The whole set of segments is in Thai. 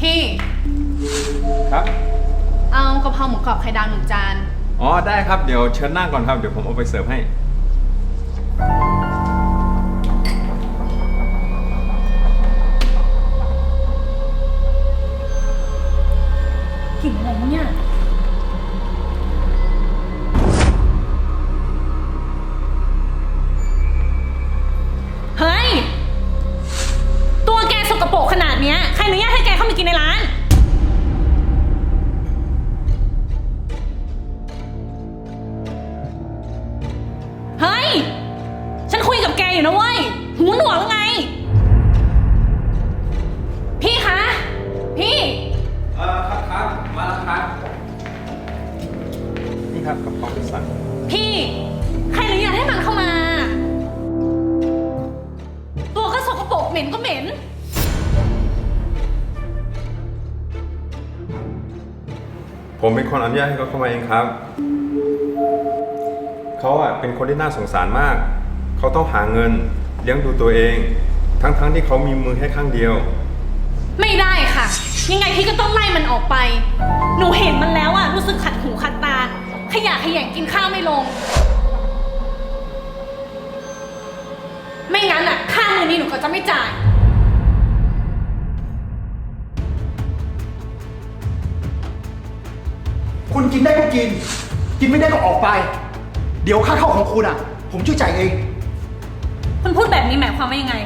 พี่ครับ เอากะเพราหมูกรอบไข่ดาวหนึ่งจาน อ๋อได้ครับเดี๋ยวเชิญนั่งก่อนครับเดี๋ยวผมเอาไปเสิร์ฟให้ กลิ่นอะไรวะเนี่ย อยู่นะเว้ย หูหนวกหรือไง พี่คะ พี่ เออครับครับมาแล้วครับ นี่ครับกับของที่สั่งพี่ ใครอนุญาตให้มันเข้ามา ตัวก็สกปรกเหม็นก็เหม็น ผมเป็นคนอนุญาตให้เขาเข้ามาเองครับ เขาอะเป็นคนที่น่าสงสารมาก เขาต้องหาเงินเลี้ยงดูตัวเอง ทั้งๆที่เขามีมือแค่ข้างเดียว ไม่ได้ค่ะ ยังไงพี่ก็ต้องไล่มันออกไป หนูเห็นมันแล้วอะรู้สึกขัดหูขัดตา ขยะขยงกินข้าวไม่ลง ไม่งั้นอะค่ามือนี้หนูก็จะไม่จ่าย คุณกินได้ก็กิน กินไม่ได้ก็ออกไป เดี๋ยวค่าเข้าของคุณอะ ผมช่วยจ่ายเอง คุณพูดแบบนี้หมายความว่ายังไง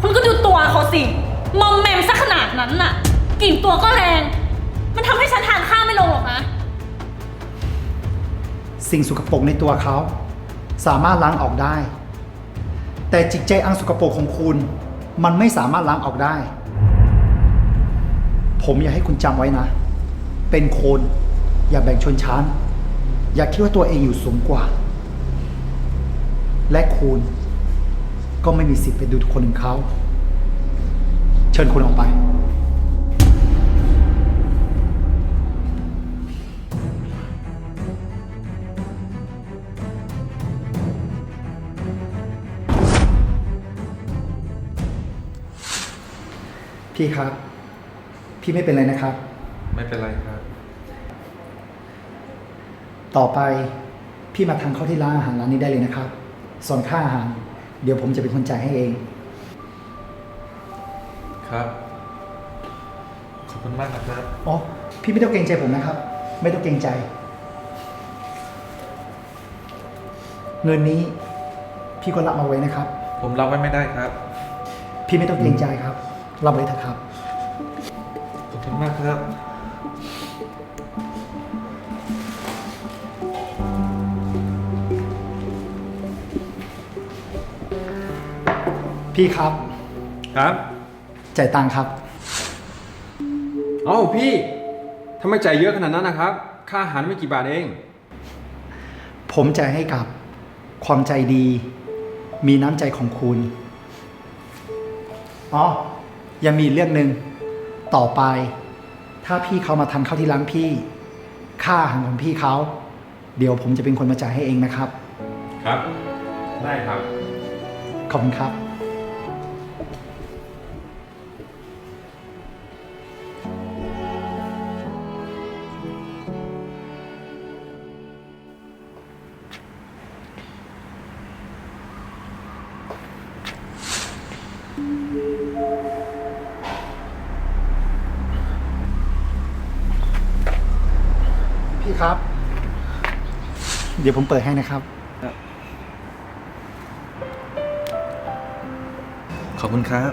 คุณก็ดูตัวเขาสิ มอมแมมซะขนาดนั้นน่ะ กลิ่นตัวก็แรง มันทำให้ฉันทานข้าวไม่ลงหรอกนะ สิ่งสกปรกในตัวเขา สามารถล้างออกได้ แต่จิตใจอันสกปรกของคุณ มันไม่สามารถล้างออกได้ ผมอยากให้คุณจำไว้นะ เป็นคนอย่าแบ่งชนชั้น อย่าคิดว่าตัวเองอยู่สูงกว่า และคุณ ก็ไม่มีสิทธิ์ไปดูถูกคนอื่นเขา เชิญคุณออกไป พี่ครับ พี่ไม่เป็นไรนะครับ ไม่เป็นไรครับ ต่อไปพี่มาทานข้าวที่ร้านอาหารร้านนี้ได้เลยนะครับ ส่วนค่าอาหาร เดี๋ยวผมจะเป็นคนจ่ายให้เอง ครับ ขอบคุณมากนะครับ อ๋อ พี่ไม่ต้องเกรงใจผมนะครับ ไม่ต้องเกรงใจ เงินนี้ พี่ก็รับมาไว้นะครับ ผมรับไว้ไม่ได้ครับ พี่ไม่ต้องเกรงใจครับ รับไว้เถอะครับ ขอบคุณมากครับ พี่ครับ ครับจ่ายตังค์ครับ เอ้าพี่ทำไมจ่ายเยอะขนาดนั้นนะครับ ค่าอาหารไม่กี่บาทเอง ผมจ่ายให้กับความใจดี มีน้ำใจของคุณ อ๋อ ยังมีอีกเรื่องหนึ่งต่อไป ถ้าพี่เขามาทานข้าวที่ร้านพี่ ค่าอาหารของพี่เขา เดี๋ยวผมจะเป็นคนมาจ่ายให้เองนะครับ ครับ ได้ครับ ขอบคุณครับ พี่ครับ เดี๋ยวผมเปิดให้นะครับ ขอบคุณครับ